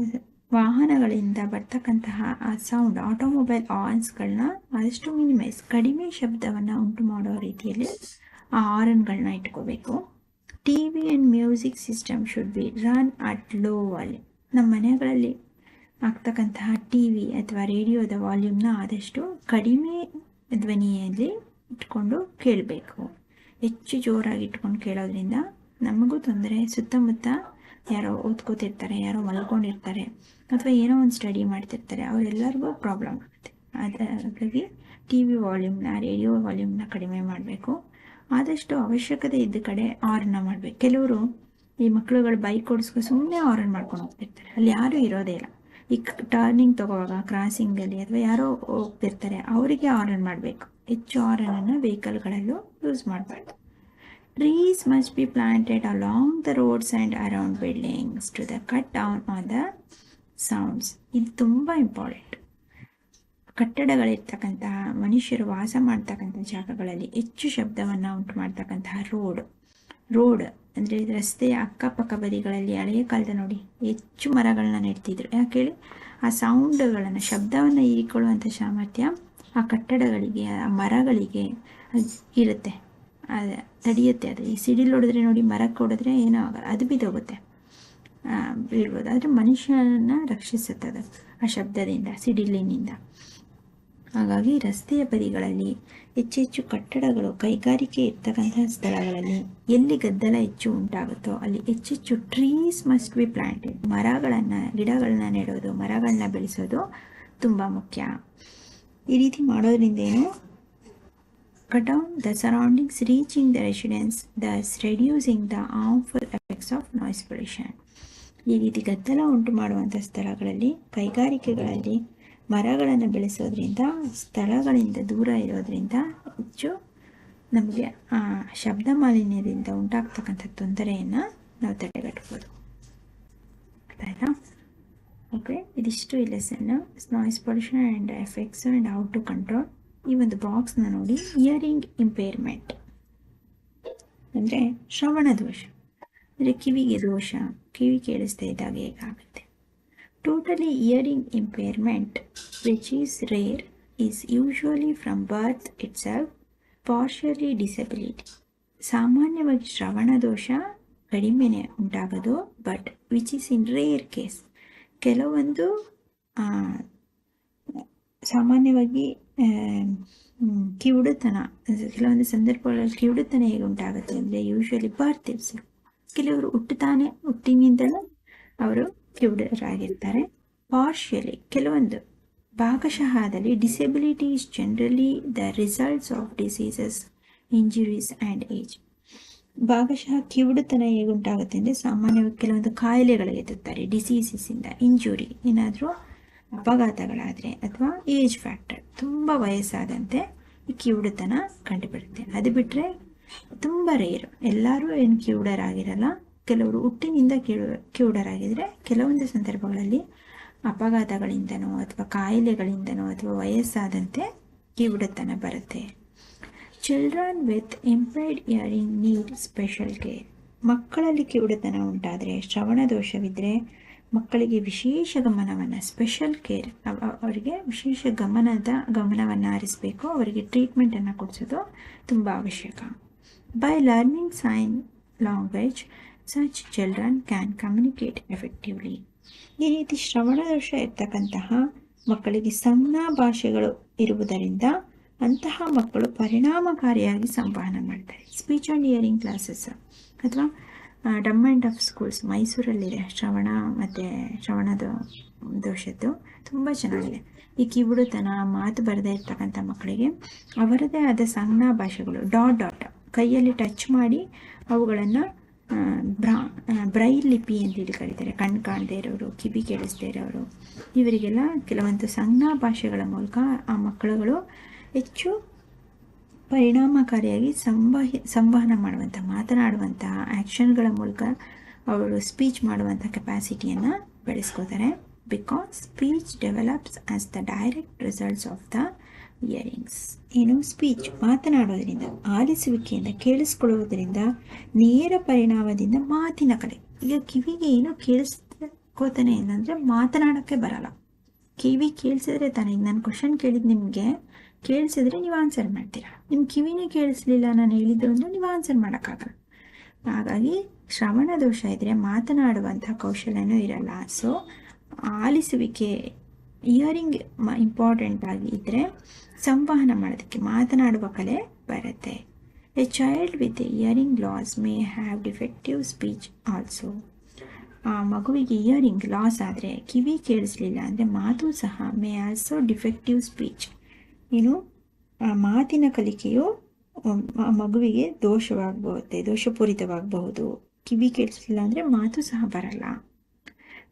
ವಾಹನಗಳಿಂದ ಬರ್ತಕ್ಕಂತಹ ಆ ಸೌಂಡ್ ಆಟೋಮೊಬೈಲ್ ಆನ್ಸ್ಗಳನ್ನ ಆದಷ್ಟು ಮಿನಿಮೈಸ್ ಕಡಿಮೆ ಶಬ್ದವನ್ನು ಉಂಟು ಮಾಡೋ ರೀತಿಯಲ್ಲಿ ಆ ಹಾರನ್ಗಳನ್ನ ಇಟ್ಕೋಬೇಕು. T V and music system should be run at low volume ನಮ್ಮ ಮನೆಗಳಲ್ಲಿ ಆಗ್ತಕ್ಕಂತಹ ಟಿ ವಿ ಅಥವಾ ರೇಡಿಯೋದ ವಾಲ್ಯೂಮ್ನ ಆದಷ್ಟು ಕಡಿಮೆ ಧ್ವನಿಯಲ್ಲಿ ಇಟ್ಕೊಂಡು ಕೇಳಬೇಕು. ಹೆಚ್ಚು ಜೋರಾಗಿ ಇಟ್ಕೊಂಡು ಕೇಳೋದ್ರಿಂದ ನಮಗೂ ತೊಂದರೆ, ಸುತ್ತಮುತ್ತ ಯಾರೋ ಓದ್ಕೋತಿರ್ತಾರೆ, ಯಾರೋ ಮಲ್ಕೊಂಡಿರ್ತಾರೆ ಅಥವಾ ಏನೋ ಒಂದು ಸ್ಟಡಿ ಮಾಡ್ತಿರ್ತಾರೆ, ಅವರೆಲ್ಲರಿಗೂ ಪ್ರಾಬ್ಲಮ್ ಆಗುತ್ತೆ. ಹಾಗಾಗಿ ಟಿ ವಿ ವಾಲ್ಯೂಮ್ನ, ರೇಡಿಯೋ ವಾಲ್ಯೂಮ್ನ ಕಡಿಮೆ ಮಾಡಬೇಕು. ಆದಷ್ಟು ಅವಶ್ಯಕತೆ ಇದ್ದ ಕಡೆ ಆರ್ನ ಮಾಡಬೇಕು. ಕೆಲವರು ಈ ಮಕ್ಕಳುಗಳು ಬೈಕ್ ಓಡಿಸ್ಕೊ ಸುಮ್ಮನೆ ಆರ್ನ್ ಮಾಡ್ಕೊಂಡು ಹೋಗ್ತಿರ್ತಾರೆ. ಅಲ್ಲಿ ಯಾರೂ ಇರೋದೇ ಇಲ್ಲ. ಈ ಟರ್ನಿಂಗ್ ತಗೋವಾಗ ಕ್ರಾಸಿಂಗಲ್ಲಿ ಅಥವಾ ಯಾರೋ ಹೋಗ್ತಿರ್ತಾರೆ, ಅವರಿಗೆ ಆರನ್ ಮಾಡಬೇಕು. ಹೆಚ್ಚು ಆರನನ್ನು ವೆಹಿಕಲ್ಗಳಲ್ಲೂ ಯೂಸ್ ಮಾಡಬಾರ್ದು. Trees must be planted along the roads and around buildings to the cut down on the sounds ಇದು ತುಂಬ ಇಂಪಾರ್ಟೆಂಟ್ ಕಟ್ಟಡಗಳಿರ್ತಕ್ಕಂತಹ, ಮನುಷ್ಯರು ವಾಸ ಮಾಡ್ತಕ್ಕಂಥ ಜಾಗಗಳಲ್ಲಿ ಹೆಚ್ಚು ಶಬ್ದವನ್ನು ಉಂಟು ಮಾಡ್ತಕ್ಕಂತಹ ರೋಡ್ ರೋಡ್ ಅಂದರೆ ರಸ್ತೆಯ ಅಕ್ಕಪಕ್ಕ ಬದಿಗಳಲ್ಲಿ ಹಳೆಯ ಕಾಲದ ನೋಡಿ, ಹೆಚ್ಚು ಮರಗಳನ್ನ ನೆಡ್ತಿದ್ರು. ಯಾಕೆ ಹೇಳಿ? ಆ ಸೌಂಡ್ಗಳನ್ನು ಶಬ್ದವನ್ನು ಹೀರಿಕೊಳ್ಳುವಂಥ ಸಾಮರ್ಥ್ಯ ಆ ಕಟ್ಟಡಗಳಿಗೆ, ಆ ಮರಗಳಿಗೆ ಇರುತ್ತೆ. ಅದು ತಡೆಯುತ್ತೆ ಅದು. ಈ ಸಿಡಿಲು ಹೊಡೆದ್ರೆ ನೋಡಿ, ಮರಕ್ಕೆ ಹೊಡೆದ್ರೆ ಏನೋ ಆಗಲ್ಲ ಅದು ಬಿದ್ದೋಗುತ್ತೆ. ಬೀಳ್ಬೋದು ಆದರೆ ಮನುಷ್ಯನನ್ನು ರಕ್ಷಿಸುತ್ತದೆ ಆ ಶಬ್ದದಿಂದ, ಸಿಡಿಲಿನಿಂದ. ಹಾಗಾಗಿ ರಸ್ತೆಯ ಬದಿಗಳಲ್ಲಿ ಹೆಚ್ಚೆಚ್ಚು ಕಟ್ಟಡಗಳು, ಕೈಗಾರಿಕೆ ಇರ್ತಕ್ಕಂತಹ ಸ್ಥಳಗಳಲ್ಲಿ ಎಲ್ಲಿ ಗದ್ದಲ ಹೆಚ್ಚು ಉಂಟಾಗುತ್ತೋ ಅಲ್ಲಿ ಹೆಚ್ಚೆಚ್ಚು ಟ್ರೀಸ್ ಮಸ್ಟ್ ಬಿ ಪ್ಲಾಂಟೆಡ್ ಮರಗಳನ್ನು, ಗಿಡಗಳನ್ನ ನೆಡೋದು, ಮರಗಳನ್ನ ಬೆಳೆಸೋದು ತುಂಬ ಮುಖ್ಯ. ಈ ರೀತಿ ಮಾಡೋದ್ರಿಂದ ಏನು? Cut down the surroundings reaching the residence thus reducing the harmful effects of noise pollution ಈ ರೀತಿ ಗದ್ದಲ ಉಂಟು ಮಾಡುವಂಥ ಸ್ಥಳಗಳಲ್ಲಿ, ಕೈಗಾರಿಕೆಗಳಲ್ಲಿ ಮರಗಳನ್ನು ಬೆಳೆಸೋದ್ರಿಂದ, ಸ್ಥಳಗಳಿಂದ ದೂರ ಇರೋದ್ರಿಂದ ಹೆಚ್ಚು ನಮಗೆ, ಆ, ಶಬ್ದ ಮಾಲಿನ್ಯದಿಂದ ಉಂಟಾಗ್ತಕ್ಕಂಥ ತೊಂದರೆಯನ್ನು ನಾವು ತಡೆಗಟ್ಬೋದು. ಆಯ್ತಾ? ಓಕೆ ಇದಿಷ್ಟು ಈ lesson noise pollution and effects and how to control ಈ ಒಂದು ಬಾಕ್ಸ್ನ ನೋಡಿ ಇಯರಿಂಗ್ ಇಂಪೇರ್ಮೆಂಟ್ ಅಂದರೆ ಶ್ರವಣ ದೋಷ. ಅಂದರೆ ಕಿವಿಗೆ ದೋಷ. ಕಿವಿ ಕೇಳಿಸ್ತಾ ಇದ್ದಾಗ ಹೇಗಾಗುತ್ತೆ? Totally hearing impairment which is rare is usually from birth itself, partially disability. ಸಾಮಾನ್ಯವಾಗಿ ಶ್ರವಣ ದೋಷ ಕಡಿಮೆನೆ ಉಂಟಾಗೋದು but which is in rare case ಕೆಲವೊಂದು ಸಾಮಾನ್ಯವಾಗಿ ಕಿವುಡುತನ ಕೆಲವೊಂದು ಸಂದರ್ಭಗಳಲ್ಲಿ ಕಿವುಡುತನ ಹೇಗೆ ಉಂಟಾಗುತ್ತೆ ಅಂದರೆ ಯೂಶ್ವಲಿ ಬರ್ತ್ ಇಟ್ಸೆಲ್ಫ್ ಕೆಲವರು ಹುಟ್ಟುತ್ತಾನೆ ಹುಟ್ಟಿನಿಂದಲೂ ಅವರು ಕಿವುಡರಾಗಿರ್ತಾರೆ ಪಾರ್ಶಿಯಲಿ ಕೆಲವೊಂದು ಭಾಗಶಃದಲ್ಲಿ disability is generally the results of diseases injuries and age ಭಾಗಶಃ ಕಿವುಡುತನ ಹೇಗುಂಟಾಗುತ್ತೆ ಅಂದರೆ ಸಾಮಾನ್ಯವಾಗಿ ಕೆಲವೊಂದು ಕಾಯಿಲೆಗಳಿಗೆ ತರ್ತಾರೆ ಡಿಸೀಸಸ್ಸಿಂದ ಇಂಜುರಿ ಏನಾದರೂ ಅಪಘಾತಗಳಾದರೆ ಅಥವಾ ಏಜ್ ಫ್ಯಾಕ್ಟರ್ ತುಂಬ ವಯಸ್ಸಾದಂತೆ ಈ ಕಿವುಡುತನ ಕಂಡುಬಿಡುತ್ತೆ ಅದು ಬಿಟ್ಟರೆ ತುಂಬ ರೇರು ಎಲ್ಲರೂ ಏನು ಕಿವುಡರಾಗಿರಲ್ಲ. ಕೆಲವರು ಹುಟ್ಟಿನಿಂದ ಕಿವು ಕಿವುಡರಾಗಿದ್ದರೆ ಕೆಲವೊಂದು ಸಂದರ್ಭಗಳಲ್ಲಿ ಅಪಘಾತಗಳಿಂದನೋ ಅಥವಾ ಕಾಯಿಲೆಗಳಿಂದನೋ ಅಥವಾ ವಯಸ್ಸಾದಂತೆ ಕಿವುಡತನ ಬರುತ್ತೆ. Children with impaired hearing need special care ಮಕ್ಕಳಲ್ಲಿ ಕಿವುಡತನ ಉಂಟಾದರೆ, ಶ್ರವಣ ದೋಷವಿದ್ದರೆ ಮಕ್ಕಳಿಗೆ ವಿಶೇಷ ಗಮನವನ್ನು ಸ್ಪೆಷಲ್ ಕೇರ್ ಅವರಿಗೆ ವಿಶೇಷ ಗಮನದ ಗಮನವನ್ನು ಹರಿಸಬೇಕು, ಅವರಿಗೆ ಟ್ರೀಟ್ಮೆಂಟನ್ನು ಕೊಡಿಸೋದು ತುಂಬ ಅವಶ್ಯಕ. By learning sign language such children can communicate effectively ಈ ರೀತಿ ಶ್ರವಣ ದೋಷ ಇರ್ತಕ್ಕಂತಹ ಮಕ್ಕಳಿಗೆ ಸಂಜ್ಞಾ ಭಾಷೆಗಳು ಇರುವುದರಿಂದ ಅಂತಹ ಮಕ್ಕಳು ಪರಿಣಾಮಕಾರಿಯಾಗಿ ಸಂವಹನ ಮಾಡ್ತಾರೆ. ಸ್ಪೀಚ್ ಆ್ಯಂಡ್ ಇಯರಿಂಗ್ ಕ್ಲಾಸಸ್ ಅಥವಾ ಡಮ್ ಆ್ಯಂಡ್ ಆಫ್ ಸ್ಕೂಲ್ಸ್ ಮೈಸೂರಲ್ಲಿದೆ ಶ್ರವಣ ಮತ್ತು ಶ್ರವಣದ ದೋಷದ್ದು. ತುಂಬ ಚೆನ್ನಾಗಿದೆ. ಈ ಕಿವುಡುತನ, ಮಾತು ಬರದೇ ಇರ್ತಕ್ಕಂಥ ಮಕ್ಕಳಿಗೆ ಅವರದೇ ಆದ ಸಂಜ್ಞಾ ಭಾಷೆಗಳು, ಡಾಟ್ ಡಾಟ್, ಕೈಯಲ್ಲಿ ಟಚ್ ಮಾಡಿ ಅವುಗಳನ್ನು ಬ್ರಾ ಬ್ರೈಲ್ ಲಿಪಿ ಅಂತೇಳಿ ಕರೀತಾರೆ. ಕಣ್ಣು ಕಾಣದೇ ಇರೋರು, ಕಿವಿ ಕೇಳಿಸ್ದೇ ಇರೋರು. ಇವರಿಗೆಲ್ಲ ಕೆಲವೊಂದು ಸಂಜ್ಞಾ ಭಾಷೆಗಳ ಮೂಲಕ ಆ ಮಕ್ಕಳುಗಳು ಹೆಚ್ಚು ಪರಿಣಾಮಕಾರಿಯಾಗಿ ಸಂವಹಿ ಸಂವಹನ ಮಾಡುವಂಥ ಮಾತನಾಡುವಂಥ ಆ್ಯಕ್ಷನ್ಗಳ ಮೂಲಕ ಅವರು ಸ್ಪೀಚ್ ಮಾಡುವಂಥ ಕೆಪ್ಯಾಸಿಟಿಯನ್ನು ಬೆಳೆಸ್ಕೋತಾರೆ. Because speech develops as the direct results of the hearings. ಏನು ಸ್ಪೀಚ್ ಮಾತನಾಡೋದ್ರಿಂದ, ಆಲಿಸುವಿಕೆಯಿಂದ, ಕೇಳಿಸ್ಕೊಳ್ಳುವುದರಿಂದ, ನೇರ ಪರಿಣಾಮದಿಂದ ಮಾತಿನ ಕಲೆ. ಈಗ ಕಿವಿಗೆ ಏನೋ ಕೇಳಿಸ್ಕೋತಾನೆ ಏನಂದರೆ ಮಾತನಾಡೋಕ್ಕೆ ಬರಲ್ಲ. ಕಿವಿ ಕೇಳಿಸಿದ್ರೆ ತಾನೇ, ಈಗ ನಾನು ಕ್ವಶನ್ ಕೇಳಿದ್ದು ನಿಮಗೆ, ಕೇಳಿಸಿದ್ರೆ ನೀವು ಆನ್ಸರ್ ಮಾಡ್ತೀರಾ. ನಿಮ್ಮ ಕಿವಿನೇ ಕೇಳಿಸ್ಲಿಲ್ಲ, ನಾನು ಹೇಳಿದ್ರು ಅಂದರೆ ನೀವು ಆನ್ಸರ್ ಮಾಡೋಕ್ಕಾಗಲ್ಲ. ಹಾಗಾಗಿ ಶ್ರವಣ ದೋಷ ಇದ್ದರೆ ಮಾತನಾಡುವಂಥ ಕೌಶಲ್ಯನೂ ಇರಲ್ಲ. ಸೊ ಆಲಿಸುವಿಕೆ ಇಯರಿಂಗ್ ಇಂಪಾರ್ಟೆಂಟ್ ಆಗಿ ಇದ್ದರೆ ಸಂವಹನ ಮಾಡೋದಕ್ಕೆ ಮಾತನಾಡುವ ಕಲೆ ಬರುತ್ತೆ. A child with hearing loss may have defective speech also ಆ ಮಗುವಿಗೆ ಇಯರಿಂಗ್ ಲಾಸ್ ಆದರೆ ಕಿವಿ ಕೇಳಿಸ್ಲಿಲ್ಲ ಅಂದರೆ ಮಾತು ಸಹ ಮೇ ಆಲ್ಸೋ ಡಿಫೆಕ್ಟಿವ್ ಸ್ಪೀಚ್ ಏನು? ಮಾತಿನ ಕಲಿಕೆಯು ಮಗುವಿಗೆ ದೋಷವಾಗಬಹುದೇ ದೋಷಪೂರಿತವಾಗಬಹುದು. ಕಿವಿ ಕೇಳಿಸ್ಲಿಲ್ಲ ಅಂದರೆ ಮಾತು ಸಹ ಬರಲ್ಲ.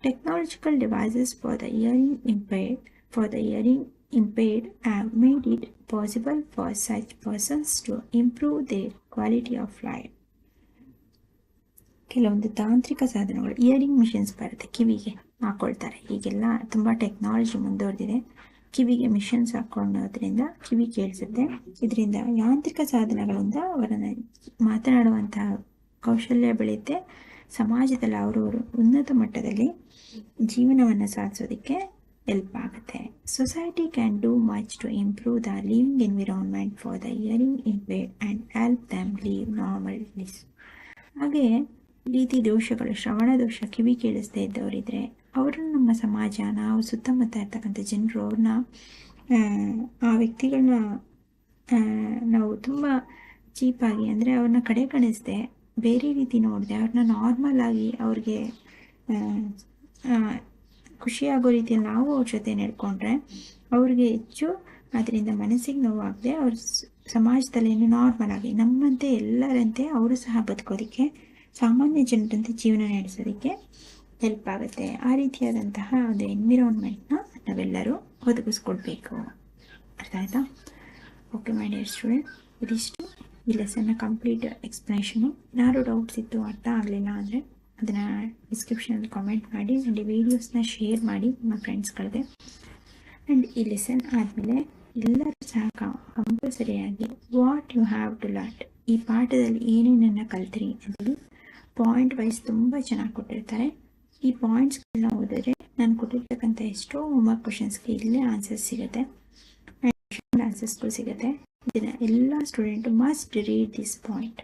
Technological devices for the hearing impaired, for the hearing impaired have made it possible for such persons to improve their quality of life. ಕೆಲವೊಂದು ತಾಂತ್ರಿಕ ಸಾಧನಗಳು ಇಯರಿಂಗ್ ಮಿಷಿನ್ಸ್ ಬರುತ್ತೆ. ಕಿವಿಗೆ ಹಾಕೊಳ್ತಾರೆ. ಈಗೆಲ್ಲ ತುಂಬ ಟೆಕ್ನಾಲಜಿ ಮುಂದುವರೆದಿದೆ. ಕಿವಿಗೆ ಮಿಷನ್ಸ್ ಹಾಕೊಳ್ಳೋದ್ರಿಂದ ಕಿವಿ ಕೇಳಿಸುತ್ತೆ. ಇದರಿಂದ ಯಾಂತ್ರಿಕ ಸಾಧನಗಳಿಂದ ಅವರನ್ನು ಮಾತನಾಡುವಂತಹ ಕೌಶಲ್ಯ ಬೆಳೆಯುತ್ತೆ. ಸಮಾಜದಲ್ಲಿ ಅವರವರು ಉನ್ನತ ಮಟ್ಟದಲ್ಲಿ ಜೀವನವನ್ನು ಸಾಧಿಸೋದಕ್ಕೆ ಹೆಲ್ಪ್ ಆಗುತ್ತೆ. Society can do much to improve the living environment for the hearing impaired and help them live normal lives ಹಾಗೆ ರೀತಿ ದೋಷಗಳು, ಶ್ರವಣ ದೋಷ, ಕಿವಿ ಕೇಳಿಸ್ದೇ ಇದ್ದವರಿದ್ರೆ ಅವರನ್ನು ನಮ್ಮ ಸಮಾಜ, ನಾವು ಸುತ್ತಮುತ್ತ ಇರ್ತಕ್ಕಂಥ ಜನರು ಅವ್ರನ್ನ, ಆ ವ್ಯಕ್ತಿಗಳನ್ನ ನಾವು ತುಂಬ ಚೀಪಾಗಿ ಅಂದರೆ ಅವ್ರನ್ನ ಕಡೆ ಕಣಿಸ್ದೆ ಬೇರೆ ರೀತಿ ನೋಡಿದೆ. ಅವ್ರನ್ನ ನಾರ್ಮಲ್ ಆಗಿ ಅವ್ರಿಗೆ ಖುಷಿಯಾಗೋ ರೀತಿಯಲ್ಲಿ ನಾವು ಅವ್ರ ಜೊತೆ ನಡ್ಕೊಂಡ್ರೆ ಅವ್ರಿಗೆ ಹೆಚ್ಚು ಅದರಿಂದ ಮನಸ್ಸಿಗೆ ನೋವಾಗದೆ ಅವ್ರ ಸಮಾಜದಲ್ಲಿ ಏನು ನಾರ್ಮಲ್ ಆಗಿ ನಮ್ಮಂತೆ ಎಲ್ಲರಂತೆ ಅವರು ಸಹ ಬದುಕೋದಕ್ಕೆ, ಸಾಮಾನ್ಯ ಜನರಂತೆ ಜೀವನ ನಡೆಸೋದಕ್ಕೆ ಹೆಲ್ಪ್ ಆಗುತ್ತೆ. ಆ ರೀತಿಯಾದಂತಹ ಒಂದು ಎನ್ವಿರಾನ್ಮೆಂಟ್ನ ನಾವೆಲ್ಲರೂ ಒದಗಿಸ್ಕೊಡ್ಬೇಕು. ಅರ್ಥ ಆಯಿತಾ? ಓಕೆ ಮೈ ಡಿಯರ್ ಸ್ಟೂಡೆಂಟ್ ಇದಿಷ್ಟು. ಈ ಲೆಸನ್ನ ಕಂಪ್ಲೀಟ್ ಎಕ್ಸ್ಪ್ಲನೇಷನು ಯಾರು ಡೌಟ್ಸ್ ಇತ್ತು ಅರ್ಥ ಆಗಲಿಲ್ಲ ಅಂದರೆ ಅದನ್ನು ಡಿಸ್ಕ್ರಿಪ್ಷನಲ್ಲಿ ಕಾಮೆಂಟ್ ಮಾಡಿ ಆ್ಯಂಡ್ ಈ ವೀಡಿಯೋಸ್ನ ಶೇರ್ ಮಾಡಿ ನಿಮ್ಮ ಫ್ರೆಂಡ್ಸ್ಗಳಿಗೆ ಆ್ಯಂಡ್ ಈ ಲೆಸನ್ ಆದಮೇಲೆ ಎಲ್ಲರೂ ಸಹ ಕಂಪಲ್ಸರಿಯಾಗಿ what you have to lot ಈ ಪಾಠದಲ್ಲಿ ಏನೇನನ್ನು ಕಲ್ತಿರಿ ಅಂತೇಳಿ ಪಾಯಿಂಟ್ ವೈಸ್ ತುಂಬ ಚೆನ್ನಾಗಿ ಕೊಟ್ಟಿರ್ತಾರೆ. ಈ ಪಾಯಿಂಟ್ಸ್ಗಳನ್ನ ಓದಿದ್ರೆ ನಾನು ಕೊಟ್ಟಿರ್ತಕ್ಕಂಥ ಎಷ್ಟೋ ಹೋಮ್ವರ್ಕ್ ಕ್ವಶನ್ಸ್ಗೆ ಇಲ್ಲೇ ಆನ್ಸರ್ಸ್ ಸಿಗುತ್ತೆ. ಆ್ಯಂಡ್ ಆನ್ಸರ್ಸ್ಗಳು ಸಿಗುತ್ತೆ. ಇದನ್ನು ಎಲ್ಲ student must read this point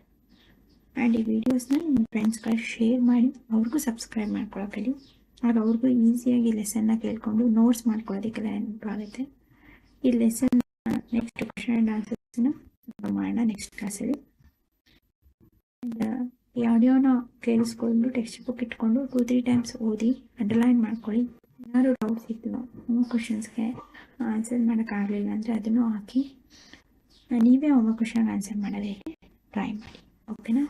and ಈ ವಿಡಿಯೋಸ್ನ ನಿಮ್ಮ ಫ್ರೆಂಡ್ಸ್ಗಳ ಶೇರ್ ಮಾಡಿ, ಅವ್ರಿಗೂ ಸಬ್ಸ್ಕ್ರೈಬ್ ಮಾಡ್ಕೊಳ್ಳೋಕೆ ಆಗ ಅವ್ರಿಗೂ ಈಸಿಯಾಗಿ ಲೆಸನ್ನ ಕೇಳಿಕೊಂಡು ನೋಟ್ಸ್ ಮಾಡ್ಕೊಳ್ಳೋದಕ್ಕೆಲ್ಲ ಆಗುತ್ತೆ ಈ ಲೆಸನ್ ನೆಕ್ಸ್ಟ್ ಕ್ವಶನ್ ಆ್ಯಂಡ್ ಆನ್ಸರ್ಸ್ನ ಮಾಡೋಣ ನೆಕ್ಸ್ಟ್ ಕ್ಲಾಸಲ್ಲಿ ಈ ಆಡಿಯೋನ ಕೇಳಿಸ್ಕೊಂಡು ಟೆಕ್ಸ್ಟ್ ಬುಕ್ ಇಟ್ಕೊಂಡು ಟೂ ತ್ರೀ ಟೈಮ್ಸ್ ಓದಿ ಅಂಡರ್ಲೈನ್ ಮಾಡ್ಕೊಳ್ಳಿ. ಏನಾದ್ರು ಡೌಟ್ಸ್ ಇತ್ತು ಕ್ವಶನ್ಸ್ಗೆ ಆನ್ಸರ್ ಮಾಡೋಕ್ಕಾಗಲಿಲ್ಲ ಅಂದರೆ ಅದನ್ನು ಹಾಕಿ. ನೀವೇ ಹೋಮ್ವರ್ಕ್ ಕ್ವಶನ್ ಆನ್ಸರ್ ಮಾಡೋದಕ್ಕೆ ಟ್ರೈ ಮಾಡಿ ಓಕೆನಾ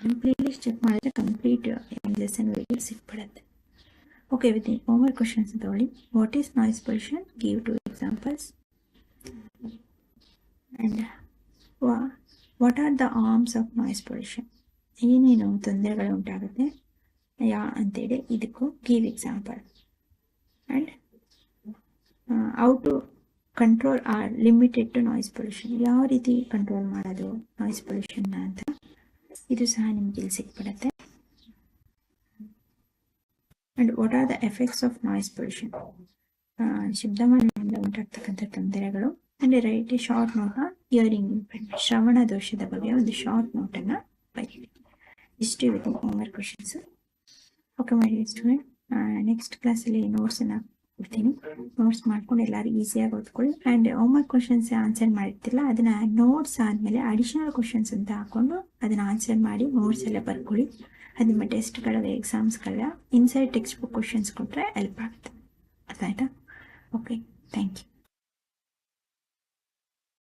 ನಮ್ಮ ಪ್ಲೇಲಿಸ್ಟ್ ಚೆಕ್ ಮಾಡಿದ್ರೆ ಕಂಪ್ಲೀಟ್ ಲೆಸನ್ ವೀಡಿಯೋ ಸಿಕ್ಬಿಡುತ್ತೆ. ಓಕೆ ವಿತ್ ಓಮರ್ ಕ್ವಶನ್ಸ್ ತಗೊಳ್ಳಿ. What is noise pollution give two examples and what are the harms of noise pollution ಏನೇನು ತೊಂದರೆಗಳು ಉಂಟಾಗುತ್ತೆ? ಯಾ ಅಂತೇಳಿ ಇದಕ್ಕೂ give example and how to control or limited to noise pollution ಯಾವ ರೀತಿ ಕಂಟ್ರೋಲ್ ಮಾಡೋದು ನಾಯ್ಸ್ ಪೊಲ್ಯೂಷನ್ನ ಅಂತ ಇದು ಸಹ ನಿಮ್ಗೆ ಇಲ್ಲಿ ಸಿಕ್ಬಿಡತ್ತೆ. And what are the effects of noise pollution ಶಬ್ದಮಾಲಿನ್ಯದಿಂದ ಉಂಟಾಗ್ತಕ್ಕಂಥ ತೊಂದರೆಗಳು. And write short note hearing impairment ಶ್ರವಣ ದೋಷದ ಬಗ್ಗೆ ಒಂದು ಶಾರ್ಟ್ ನೋಟನ್ನು ಬರೀರಿ. ಇಷ್ಟು ಇವತ್ತು ಹೋಮ್ವರ್ಕ್ ಕ್ವಶನ್ಸ್ ಓಕೆ ಮಾಡಿ ಸ್ಟೂಡೆಂಟ್ ನೆಕ್ಸ್ಟ್ ಕ್ಲಾಸಲ್ಲಿ ನೋಟ್ಸನ್ನು ಕೊಡ್ತೀನಿ ನೋಟ್ಸ್ ಮಾಡ್ಕೊಂಡು ಎಲ್ಲರೂ ಈಸಿಯಾಗಿ ಓದ್ಕೊಳ್ಳಿ. ಆ್ಯಂಡ್ ಹೋಮ್ವರ್ಕ್ ಕ್ವಶನ್ಸ್ ಆನ್ಸರ್ ಮಾಡಿರ್ತಿಲ್ಲ. ಅದನ್ನ ನೋಟ್ಸ್ ಆದಮೇಲೆ ಅಡಿಷನಲ್ ಕ್ವಶನ್ಸ್ ಅಂತ ಹಾಕ್ಕೊಂಡು ಅದನ್ನು ಆನ್ಸರ್ ಮಾಡಿ ನೋಟ್ಸ್ ಎಲ್ಲ ಬರ್ಕೊಳ್ಳಿ. ಅದು ನಿಮ್ಮ ಟೆಸ್ಟ್ಗಳ ಎಕ್ಸಾಮ್ಸ್ಗಳ ಇನ್ಸೈಡ್ ಟೆಕ್ಸ್ಟ್ ಬುಕ್ ಕ್ವಶನ್ಸ್ ಕೊಟ್ಟರೆ ಹೆಲ್ಪ್ ಆಗುತ್ತೆ. ಅರ್ಥ ಆಯಿತಾ? Okay thank you